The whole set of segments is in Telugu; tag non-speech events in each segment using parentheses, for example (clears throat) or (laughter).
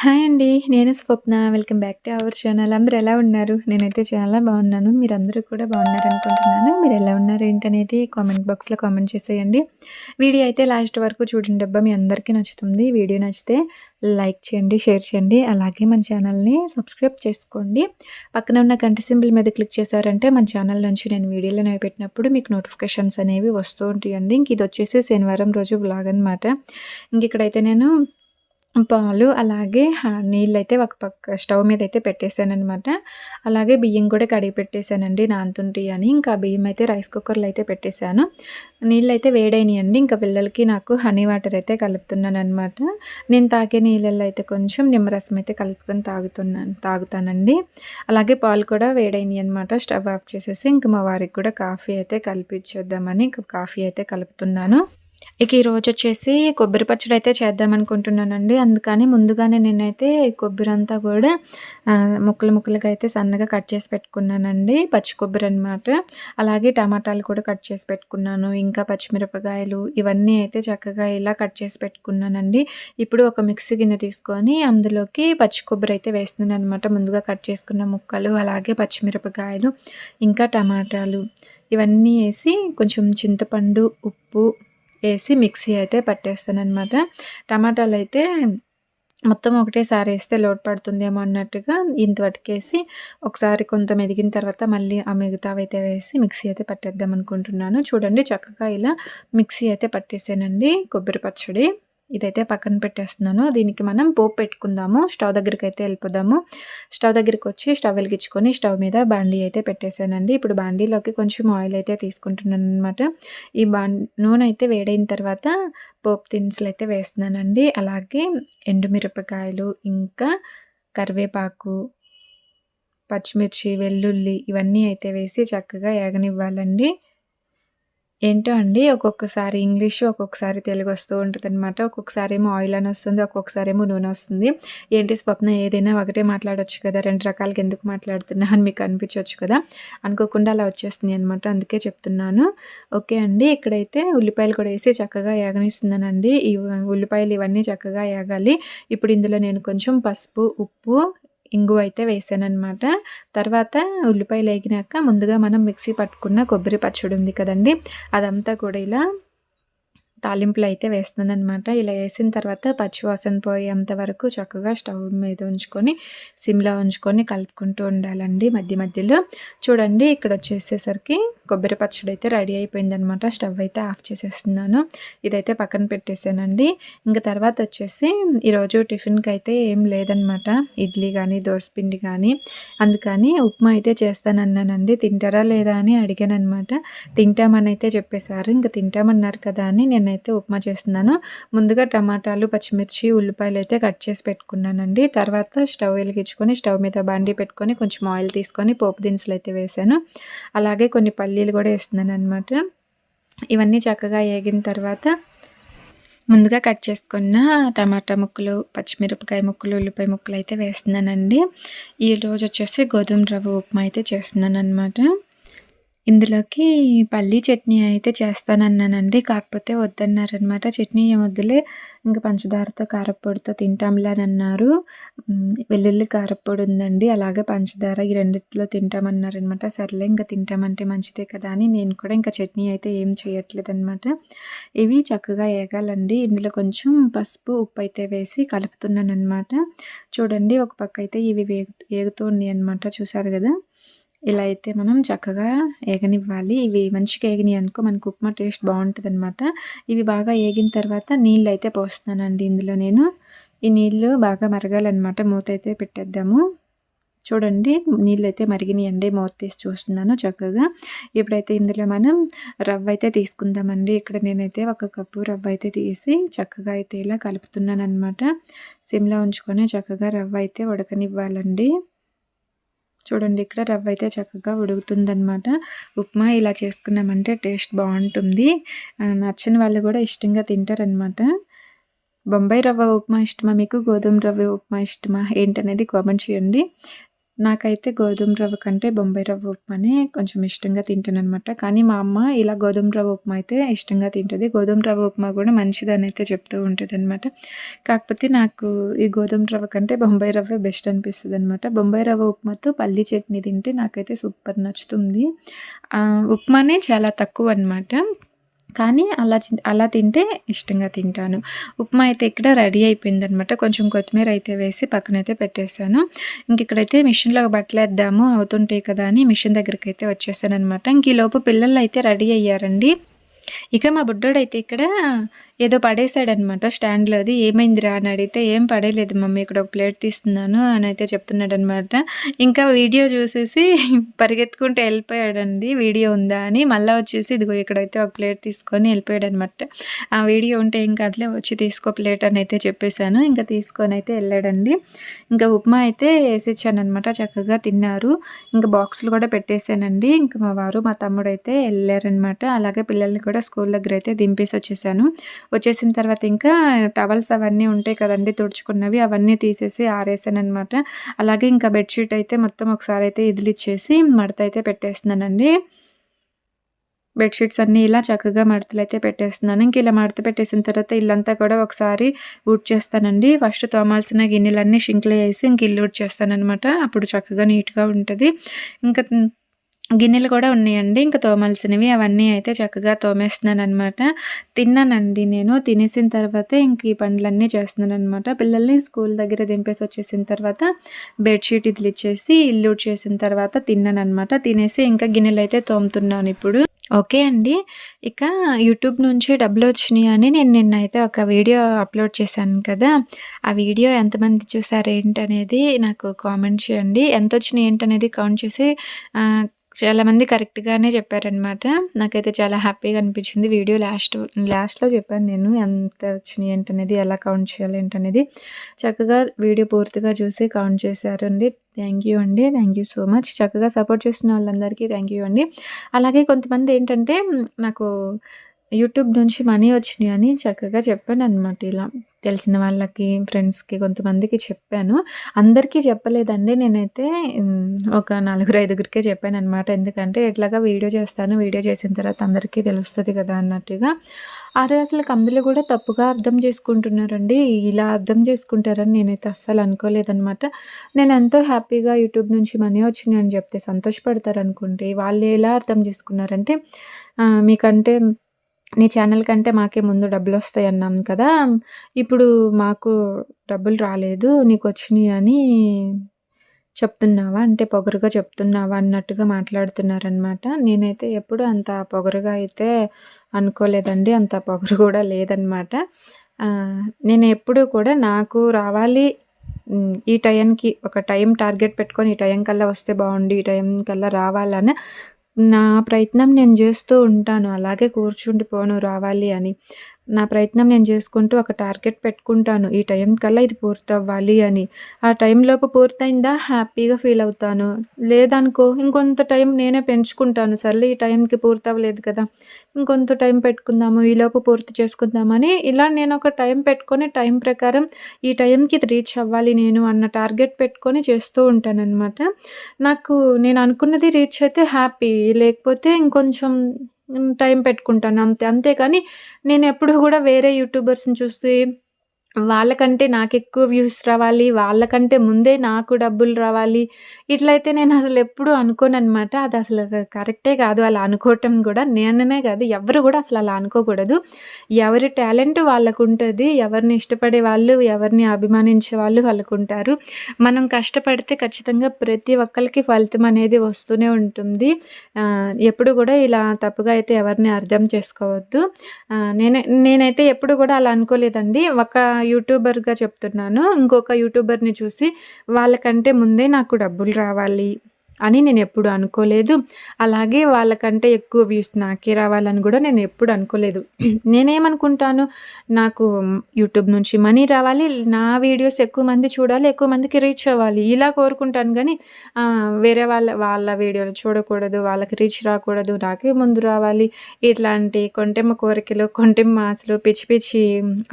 హాయ్ అండి. నేను Swapna. Welcome back to our channel. అందరూ ఎలా ఉన్నారు? నేనైతే చాలా బాగున్నాను. మీరందరూ కూడా బాగున్నారనుకుంటున్నాను. మీరు ఎలా ఉన్నారు ఏంటనేది కామెంట్ బాక్స్‌లో కామెంట్ చేసేయండి. వీడియో అయితే లాస్ట్ వరకు చూడండి డబ్బా మీ అందరికీ నచ్చుతుంది. వీడియో నచ్చితే లైక్ చేయండి, షేర్ చేయండి. అలాగే మన ఛానల్‌ని సబ్స్క్రైబ్ చేసుకోండి. పక్కన ఉన్న గంట సింబల్ మీద క్లిక్ చేశారంటే మన ఛానల్ నుంచి నేను వీడియోలు అనేవి పెట్టినప్పుడు మీకు నోటిఫికేషన్స్ అనేవి వస్తూ ఉంటాయండి. ఇంక ఇది వచ్చేసి శనివారం రోజు వ్లాగ్ అనమాట. ఇంక ఇక్కడైతే నేను పాలు అలాగే హ నీళ్ళైతే ఒక పక్క స్టవ్ మీద అయితే పెట్టేశానమాట అలాగే బియ్యం కూడా కడిగి పెట్టేశానండి నానుతుంటాయి అని. ఇంకా బియ్యం అయితే రైస్ కుక్కర్‌లో అయితే పెట్టేసాను. నీళ్ళైతే వేడైనాయండి. ఇంకా పిల్లలకి నాకు హనీ వాటర్ అయితే కలుపుతున్నాననమాట. నేను తాగే నీళ్ళల్లో అయితే కొంచెం నిమ్మరసం అయితే కలుపుకొని తాగుతున్నాను తాగుతానండి. అలాగే పాలు కూడా వేడైనాయి అనమాట. స్టవ్ ఆఫ్ చేసేసి ఇంక మా వారికి కూడా కాఫీ అయితే కలిపిచ్చేద్దామని ఇంకా కాఫీ అయితే కలుపుతున్నాను. ఇక ఈరోజు వచ్చేసి కొబ్బరి పచ్చడి అయితే చేద్దామనుకుంటున్నానండి. అందుకని ముందుగానే నేనైతే కొబ్బరంతా కూడా ముక్కలు ముక్కలుగా అయితే సన్నగా కట్ చేసి పెట్టుకున్నానండి. పచ్చి కొబ్బరి అనమాట. అలాగే టమాటాలు కూడా కట్ చేసి పెట్టుకున్నాను. ఇంకా పచ్చిమిరపకాయలు ఇవన్నీ అయితే చక్కగా ఇలా కట్ చేసి పెట్టుకున్నానండి. ఇప్పుడు ఒక మిక్సీ గిన్నె తీసుకొని అందులోకి పచ్చి కొబ్బరి అయితే వేస్తున్నాననమాట. ముందుగా కట్ చేసుకున్న ముక్కలు అలాగే పచ్చిమిరపకాయలు ఇంకా టమాటాలు ఇవన్నీ వేసి కొంచెం చింతపండు, ఉప్పు వేసి మిక్సీ అయితే పట్టేస్తానన్నమాట టమాటాలు అయితే మొత్తం ఒకటేసారి వేస్తే లోటు పడుతుందేమో అన్నట్టుగా ఇంత పట్టుకేసి ఒకసారి కొంత మెదిగిన తర్వాత మళ్ళీ ఆ మిగతావైతే వేసి మిక్సీ అయితే పట్టేద్దాం అనుకుంటున్నాను. చూడండి చక్కగా ఇలా మిక్సీ అయితే పట్టేసానండి కొబ్బరి పచ్చడి. ఇదైతే పక్కన పెట్టేస్తున్నాను. దీనికి మనం పోపు పెట్టుకుందాము. స్టవ్ దగ్గరికి అయితే వెళ్ళిపోదాము. స్టవ్ దగ్గరికి వచ్చి స్టవ్ వెలిగించుకొని స్టవ్ మీద బాండీ అయితే పెట్టేసానండి. ఇప్పుడు బాండీలోకి కొంచెం ఆయిల్ అయితే తీసుకుంటున్నాను అనమాట ఈ బా నూనె అయితే వేడైన తర్వాత పోపు దినుసులు అయితే వేస్తున్నానండి. అలాగే ఎండుమిరపకాయలు, ఇంకా కరివేపాకు, పచ్చిమిర్చి, వెల్లుల్లి ఇవన్నీ అయితే వేసి చక్కగా ఏగనివ్వాలండి. ఏంటో అండి ఒక్కొక్కసారి ఇంగ్లీషు, ఒక్కొక్కసారి తెలుగు వస్తూ ఉంటుంది అనమాట ఒక్కొక్కసారి ఏమో ఆయిల్ అని వస్తుంది. ఒక్కొక్కసారి ఏమో నూనె వస్తుంది. ఏంటి స్వప్న ఏదైనా ఒకటే మాట్లాడొచ్చు కదా! రెండు రకాలకి ఎందుకు మాట్లాడుతున్నా అని మీకు అనిపించవచ్చు కదా! అనుకోకుండా అలా వచ్చేస్తున్నాయి అనమాట. అందుకే చెప్తున్నాను. ఓకే అండి. ఇక్కడైతే ఉల్లిపాయలు కూడా వేసి చక్కగా ఏగనిస్తున్నానండి. ఈ ఉల్లిపాయలు ఇవన్నీ చక్కగా ఏగాలి. ఇప్పుడు ఇందులో నేను కొంచెం పసుపు, ఉప్పు ఇంగువ అయితే వేసానమాట తర్వాత ఉల్లిపాయలు వేగినాక ముందుగా మనం మిక్సీ పట్టుకున్న కొబ్బరి పచ్చడి ఉంది కదండీ! అదంతా కూడా ఇలా తాలింపులు అయితే వేస్తున్నాననమాట. ఇలా వేసిన తర్వాత పచ్చివాసన పోయేంత వరకు చక్కగా స్టవ్ మీద ఉంచుకొని సిమ్‌లో ఉంచుకొని కలుపుకుంటూ ఉండాలండి మధ్య మధ్యలో. చూడండి ఇక్కడ వచ్చేసేసరికి కొబ్బరి పచ్చడి అయితే రెడీ అయిపోయిందనమాట. స్టవ్ అయితే ఆఫ్ చేసేస్తున్నాను. ఇదైతే పక్కన పెట్టేసానండి. ఇంకా తర్వాత వచ్చేసి ఈరోజు టిఫిన్‌కి అయితే ఏం లేదనమాట. ఇడ్లీ గానీ, దోసపిండి కానీ అందుకని ఉప్మా అయితే చేస్తానన్నానండి. తింటారా లేదా అని అడిగానమాట తింటామని అయితే చెప్పేసారు. ఇంక తింటామన్నారు కదా అని నేనైతే ఉప్మా చేస్తున్నాను. ముందుగా టమాటాలు, పచ్చిమిర్చి, ఉల్లిపాయలు అయితే కట్ చేసి పెట్టుకున్నానండి. తర్వాత స్టవ్ వెలిగించుకొని స్టవ్ మీద బండి పెట్టుకొని కొంచెం ఆయిల్ తీసుకొని పోపు దినుసులు అయితే వేశాను. అలాగే కొన్ని చిల్లీలు కూడా వేస్తున్నాను అనమాట ఇవన్నీ చక్కగా వేగిన తర్వాత ముందుగా కట్ చేసుకున్న టమాటా ముక్కలు, పచ్చిమిరపకాయ ముక్కలు, ఉల్లిపాయ ముక్కలు అయితే వేస్తున్నానండి. ఈరోజు వచ్చేసి గోధుమ రవ్వ ఉప్మా అయితే చేస్తున్నాను అనమాట ఇందులోకి పల్లీ చట్నీ అయితే చేస్తానన్నానండి. కాకపోతే వద్దన్నారనమాట. చట్నీ ఏం వద్దులే ఇంకా పంచదారతో కారపొడితో తింటాంలే అని అన్నారు. వెల్లుల్లి కారపొడి ఉందండి. అలాగే పంచదార ఈ రెండిట్లో తింటామన్నారనమాట. సర్లే ఇంకా తింటామంటే మంచిదే కదా! అని నేను కూడా ఇంకా చట్నీ అయితే ఏం చేయట్లేదనమాట. ఇవి చక్కగా ఏగాలండి. ఇందులో కొంచెం పసుపు, ఉప్పు అయితే వేసి కలుపుతున్నాననమాట. చూడండి ఒక పక్క అయితే ఇవి వేగు ఏగుతూ ఉన్నాయన్నమాట. చూసారు కదా ఇలా అయితే మనం చక్కగా ఏగనివ్వాలి. ఇవి మంచిగా ఏగినాయి అనుకో మనకు ఉప్మా టేస్ట్ బావుంటదనమాట. ఇవి బాగా ఏగిన తర్వాత నీళ్ళైతే పోస్తున్నానండి ఇందులో నేను. ఈ నీళ్ళు బాగా మరగాలన్నమాట మూత అయితే పెట్టేద్దాము. చూడండి నీళ్ళైతే మరిగినాయండి. మూత తీసి చూస్తున్నాను చక్కగా. ఇప్పుడైతే ఇందులో మనం రవ్వ అయితే తీసుకుందామండి. ఇక్కడ నేనైతే ఒక కప్పు రవ్వ అయితే తీసి చక్కగా అయితే ఇలా కలుపుతున్నాను అనమాట సిమ్‌లో ఉంచుకొని చక్కగా రవ్వ అయితే ఉడకనివ్వాలండి. చూడండి ఇక్కడ రవ్వ అయితే చక్కగా ఉడుకుతుందనమాట. ఉప్మా ఇలా చేసుకున్నామంటే టేస్ట్ బాగుంటుంది నచ్చని వాళ్ళు కూడా ఇష్టంగా తింటారనమాట. బొంబాయి రవ్వ ఉప్మా ఇష్టమా మీకు? గోధుమ రవ్వ ఉప్మా ఇష్టమా? ఏంటనేది కామెంట్ చేయండి. నాకైతే గోధుమ రవ్వ కంటే బొంబాయి రవ్వ ఉప్మానే కొంచెం ఇష్టంగా తింటాననమాట కానీ మా అమ్మ ఇలా గోధుమ రవ్వ ఉప్మా అయితే ఇష్టంగా తింటుంది. గోధుమ రవ్వ ఉప్మా కూడా మంచిదని అయితే చెప్తూ ఉంటుంది అనమాట కాకపోతే నాకు ఈ గోధుమ రవ్వ కంటే బొంబాయి రవ్వ బెస్ట్ అనిపిస్తుంది అనమాట బొంబాయి రవ్వ ఉప్మాతో పల్లి చట్నీ తింటే నాకైతే సూపర్ నచ్చుతుంది. ఉప్మానే చాలా తక్కువ అనమాట కానీ అలా అలా తింటే ఇష్టంగా తింటాను. ఉప్మా అయితే ఇక్కడ రెడీ అయిపోయిందనమాట కొంచెం కొత్తిమీర అయితే వేసి పక్కనైతే పెట్టేశాను. ఇంక ఇక్కడైతే మిషన్లో బట్టలేద్దాము అవుతుంటాయి కదా అని మిషన్ దగ్గరికి అయితే వచ్చేసాను అనమాట ఇంక ఈ లోపు పిల్లలు అయితే రెడీ అయ్యారండి. ఇక మా బుడ్డోడైతే ఇక్కడ ఏదో పడేశాడనమాట స్టాండ్లోది ఏమైందిరా అని అడిగితే ఏం పడేలేదు మమ్మీ ఇక్కడ ఒక ప్లేట్ తీస్తున్నాను అని అయితే చెప్తున్నాడనమాట. ఇంకా వీడియో చూసేసి పరిగెత్తుకుంటూ వెళ్ళిపోయాడండి. వీడియో ఉందా అని మళ్ళీ వచ్చేసి ఇదిగో ఇక్కడైతే ఒక ప్లేట్ తీసుకొని వెళ్ళిపోయాడు అనమాట ఆ వీడియో ఉంటే ఇంకా అట్లే వచ్చి తీసుకో ప్లేట్ అని అయితే చెప్పేశాను. ఇంకా తీసుకొని అయితే వెళ్ళాడండి. ఇంకా ఉప్మా అయితే వేసిచ్చాను అనమాట చక్కగా తిన్నారు. ఇంకా బాక్సులు కూడా పెట్టేశానండి. ఇంకా మా వారు మా తమ్ముడు అయితే వెళ్ళారనమాట. అలాగే పిల్లల్ని కూడా స్కూల్ దగ్గర అయితే దింపేసి వచ్చేసాను. వచ్చేసిన తర్వాత ఇంకా టవల్స్ అవన్నీ ఉంటాయి కదండి తుడుచుకున్నవి అవన్నీ తీసేసి ఆరేసాను అనమాట అలాగే ఇంకా బెడ్షీట్ అయితే మొత్తం ఒకసారి అయితే ఇదిలిచ్చేసి మడత అయితే పెట్టేస్తున్నానండి. బెడ్షీట్స్ అన్నీ ఇలా చక్కగా మడతలు అయితే పెట్టేస్తున్నాను. ఇంక ఇలా మడత పెట్టేసిన తర్వాత ఇల్లంతా కూడా ఒకసారి ఊడ్ చేస్తానండి ఫస్ట్ తోమాల్సిన గిన్నెలన్నీ షింక్లో వేసి ఇంక ఇల్లు ఊడ్ చేస్తానమాట అప్పుడు చక్కగా నీట్గా ఉంటుంది. ఇంకా గిన్నెలు కూడా ఉన్నాయండి. ఇంకా తోమాల్సినవి అవన్నీ అయితే చక్కగా తోమేస్తున్నాను అనమాట తిన్నానండి నేను. తినేసిన తర్వాత ఇంక ఈ పనులన్నీ చేస్తున్నాను అనమాట పిల్లల్ని స్కూల్ దగ్గర దింపేసి వచ్చేసిన తర్వాత బెడ్షీట్ ఇదిలు ఇచ్చేసి ఇల్లు చేసిన తర్వాత తిన్నాను అనమాట తినేసి ఇంకా గిన్నెలు అయితే తోముతున్నాను ఇప్పుడు. ఓకే అండి. ఇక యూట్యూబ్ నుంచి డబ్బులు వచ్చినాయి అని నేను నిన్న అయితే ఒక వీడియో అప్లోడ్ చేశాను కదా. ఆ వీడియో ఎంతమంది చూసారు ఏంటనేది నాకు కామెంట్ చేయండి. ఎంత వచ్చినాయి ఏంటనేది కౌంట్ చేసి చాలామంది కరెక్ట్గానే చెప్పారనమాట నాకైతే చాలా హ్యాపీగా అనిపించింది వీడియో లాస్ట్ లాస్ట్లో చెప్పాను నేను ఎంత వచ్చినాయి ఏంటనేది ఎలా కౌంట్ చేయాలి ఏంటనేది. చక్కగా వీడియో పూర్తిగా చూసి కౌంట్ చేశారండి. థ్యాంక్ యూ అండి. Thank you so much. చక్కగా సపోర్ట్ చేస్తున్న వాళ్ళందరికీ థ్యాంక్ యూ అండి. అలాగే కొంతమంది ఏంటంటే నాకు యూట్యూబ్ నుంచి మనీ వచ్చినాయి అని చక్కగా చెప్పాను అనమాట ఇలా తెలిసిన వాళ్ళకి ఫ్రెండ్స్కి కొంతమందికి చెప్పాను. అందరికీ చెప్పలేదండి. నేనైతే ఒక నలుగురు ఐదుగురికే చెప్పాను అనమాట ఎందుకంటే ఎట్లాగా వీడియో చేస్తాను వీడియో చేసిన తర్వాత అందరికీ తెలుస్తుంది కదా అన్నట్టుగా. అరే అసలు కందులు కూడా తప్పుగా అర్థం చేసుకుంటున్నారండి. ఇలా అర్థం చేసుకుంటారని నేనైతే అస్సలు అనుకోలేదనమాట నేను ఎంతో హ్యాపీగా యూట్యూబ్ నుంచి మనీ వచ్చిందని చెప్తే సంతోషపడతారు అనుకుంటే వాళ్ళు ఎలా అర్థం చేసుకున్నారంటే మీకంటే నీ ఛానల్ కంటే మాకే ముందు డబ్బులు వస్తాయి అన్నాం కదా ఇప్పుడు మాకు డబ్బులు రాలేదు నీకు వచ్చినాయి అని చెప్తున్నావా? అంటే పొగరుగా చెప్తున్నావా అన్నట్టుగా మాట్లాడుతున్నారనమాట నేనైతే ఎప్పుడు అంత పొగరుగా అయితే అనుకోలేదండి అంత పొగరు కూడా లేదనమాట నేను ఎప్పుడు కూడా నాకు రావాలి ఈ టైంకి ఒక టైం టార్గెట్ పెట్టుకొని ఈ టైం కల్లా వస్తే బాగుండు ఈ టైం కల్లా రావాలని నా ప్రయత్నం నేను చేస్తూ ఉంటాను. అలాగే కూర్చుండిపోను రావాలి అని. నా ప్రయత్నం నేను చేసుకుంటూ ఒక టార్గెట్ పెట్టుకుంటాను. ఈ టైం కల్లా ఇది పూర్తవ్వాలి అని. ఆ టైంలోపు పూర్తయిందా? హ్యాపీగా ఫీల్ అవుతాను. లేదనుకో ఇంకొంత టైం నేనే పెంచుకుంటాను. సర్లే ఈ టైంకి పూర్తవ్వలేదు కదా. ఇంకొంత టైం పెట్టుకుందాము ఈలోపు పూర్తి చేసుకుందామని. ఇలా నేను ఒక టైం పెట్టుకొని టైం ప్రకారం ఈ టైంకి ఇది రీచ్ అవ్వాలి నేను అన్న టార్గెట్ పెట్టుకొని చేస్తూ ఉంటాను అనమాట నాకు నేను అనుకున్నది రీచ్ అయితే హ్యాపీ. లేకపోతే ఇంకొంచెం టైం పెట్టుకుంటాను. అంతే అంతేకాని నేను ఎప్పుడు కూడా వేరే యూట్యూబర్స్ని చూసి వాళ్ళకంటే నాకు ఎక్కువ వ్యూస్ రావాలి వాళ్ళకంటే ముందే నాకు డబ్బులు రావాలి. ఇట్లయితే నేను అసలు ఎప్పుడు అనుకోను అనమాట అది అసలు కరెక్టే కాదు. అలా అనుకోవటం కూడా నేననే కాదు. ఎవరు కూడా అసలు అలా అనుకోకూడదు. ఎవరి టాలెంట్ వాళ్ళకు ఉంటుంది ఎవరిని ఇష్టపడే వాళ్ళు ఎవరిని అభిమానించే వాళ్ళు వాళ్ళకు ఉంటారు మనం కష్టపడితే ఖచ్చితంగా ప్రతి ఒక్కరికి ఫలితం అనేది వస్తూనే ఉంటుంది. ఎప్పుడు కూడా ఇలా తప్పుగా అయితే ఎవరిని అర్థం చేసుకోవద్దు. నేనే నేనైతే ఎప్పుడు కూడా అలా అనుకోలేదండి. ఒక యూట్యూబర్గా చెప్తున్నాను. ఇంకొక యూట్యూబర్ని చూసి వాళ్ళకంటే ముందే నాకు డబ్బులు రావాలి. అని నేను ఎప్పుడు అనుకోలేదు. అలాగే వాళ్ళకంటే ఎక్కువ వ్యూస్ నాకే రావాలని కూడా నేను ఎప్పుడు అనుకోలేదు. (clears throat) నేనేమనుకుంటాను నాకు యూట్యూబ్ నుంచి మనీ రావాలి నా వీడియోస్ ఎక్కువ మంది చూడాలి ఎక్కువ మందికి రీచ్ అవ్వాలి ఇలా కోరుకుంటాను. కానీ వేరే వాళ్ళ వాళ్ళ వీడియోలు చూడకూడదు వాళ్ళకి రీచ్ రాకూడదు నాకే ముందు రావాలి. ఇట్లాంటి కొంటెమ్మ కోరికలు కొంటెమ్మ ఆశలు పిచ్చి పిచ్చి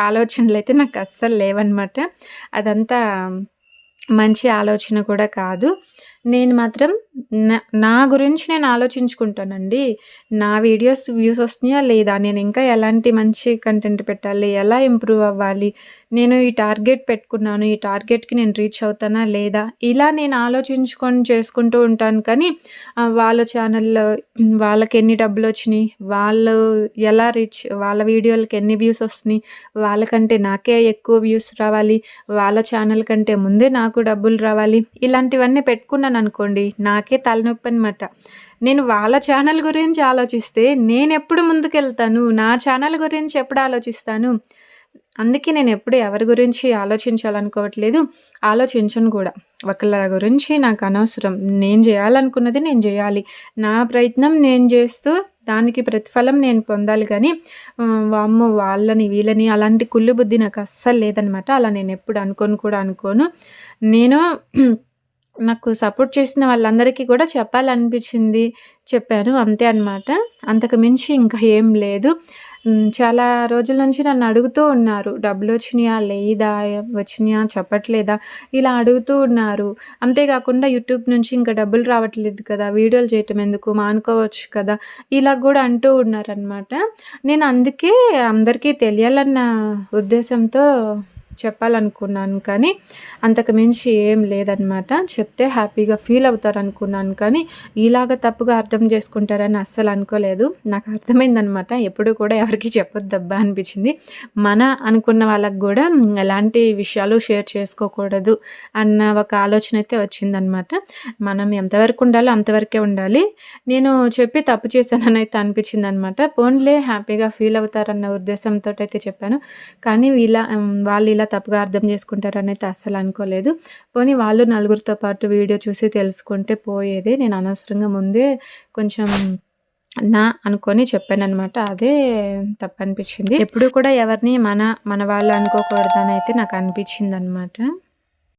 ఆలోచనలు అయితే నాకు అస్సలు లేవన్నమాట. అదంతా మంచి ఆలోచన కూడా కాదు. నేను మాత్రం నా నా గురించి నేను ఆలోచించుకుంటానండి. నా వీడియోస్ వ్యూస్ వస్తున్నాయా లేదా? నేను ఇంకా ఎలాంటి మంచి కంటెంట్ పెట్టాలి? ఎలా ఇంప్రూవ్ అవ్వాలి? నేను ఈ టార్గెట్ పెట్టుకున్నాను ఈ టార్గెట్కి నేను రీచ్ అవుతానా లేదా? ఇలా నేను ఆలోచించుకొని చేసుకుంటూ ఉంటాను. కానీ వాళ్ళ ఛానల్లో వాళ్ళకి ఎన్ని డబ్బులు వచ్చినాయి వాళ్ళు ఎలా రీచ్ వాళ్ళ వీడియోలకి ఎన్ని వ్యూస్ వస్తున్నాయి వాళ్ళకంటే నాకే ఎక్కువ వ్యూస్ రావాలి వాళ్ళ ఛానల్ కంటే ముందే నాకు డబ్బులు రావాలి ఇలాంటివన్నీ పెట్టుకున్నాను అనుకోండి నాకే తలనొప్పి అనమాట నేను వాళ్ళ ఛానల్ గురించి ఆలోచిస్తే నేను ఎప్పుడు ముందుకెళ్తాను? నా ఛానల్ గురించి ఎప్పుడు ఆలోచిస్తాను? అందుకే నేను ఎప్పుడు ఎవరి గురించి ఆలోచించాలనుకోవట్లేదు ఆలోచించను కూడా. ఒకళ్ళ గురించి నాకు అనవసరం. నేను చేయాలనుకున్నది నేను చేయాలి. నా ప్రయత్నం నేను చేస్తూ దానికి ప్రతిఫలం నేను పొందాలి కానీ వామ్మో వాళ్ళని వీళ్ళని అలాంటి కుళ్ళు బుద్ధి నాకు అస్సలు లేదనమాట. అలా నేను ఎప్పుడు అనుకోను కూడా అనుకోను. నేను (clears throat) నాకు సపోర్ట్ చేసిన వాళ్ళందరికీ కూడా చెప్పాలనిపించింది. చెప్పాను అంతే అనమాట అంతకు మించి ఇంకా ఏం లేదు. చాలా రోజుల నుంచి నన్ను అడుగుతూ ఉన్నారు. డబ్బులు వచ్చినాయా? లేదా? వచ్చినాయా? చెప్పట్లేదా? ఇలా అడుగుతూ ఉన్నారు. అంతేకాకుండా యూట్యూబ్ నుంచి ఇంకా డబ్బులు రావట్లేదు కదా వీడియోలు చేయటం ఎందుకు? మానుకోవచ్చు కదా? ఇలా కూడా అంటూ ఉన్నారనమాట నేను అందుకే అందరికీ తెలియాలన్న ఉద్దేశంతో చెప్పాలనుకున్నాను కానీ అంతకు మించి ఏం లేదనమాట చెప్తే హ్యాపీగా ఫీల్ అవుతారు అనుకున్నాను కానీ ఇలాగ తప్పుగా అర్థం చేసుకుంటారని అస్సలు అనుకోలేదు. నాకు అర్థమైందనమాట ఎప్పుడు కూడా ఎవరికి చెప్పొద్దబ్బా అనిపించింది. మన అనుకున్న వాళ్ళకు కూడా ఎలాంటి విషయాలు షేర్ చేసుకోకూడదు అన్న ఒక ఆలోచన అయితే వచ్చిందనమాట మనం ఎంతవరకు ఉండాలో అంతవరకే ఉండాలి. నేను చెప్పి తప్పు చేశానని అయితే అనిపించింది అనమాట పోన్లే హ్యాపీగా ఫీల్ అవుతారన్న ఉద్దేశంతో అయితే చెప్పాను. కానీ ఇలా వాళ్ళు ఇలా తప్పుగా అర్థం చేసుకుంటారని అయితే అస్సలు అనుకోలేదు. పోనీ వాళ్ళు నలుగురితో పాటు వీడియో చూసి తెలుసుకుంటే పోయేదే. నేను అనవసరంగా ముందే కొంచెం నా అనుకొని చెప్పాననమాట అదే తప్పు అనిపించింది ఎప్పుడు కూడా ఎవరిని మన మన వాళ్ళు అనుకోకూడదని అయితే నాకు అనిపించింది అనమాట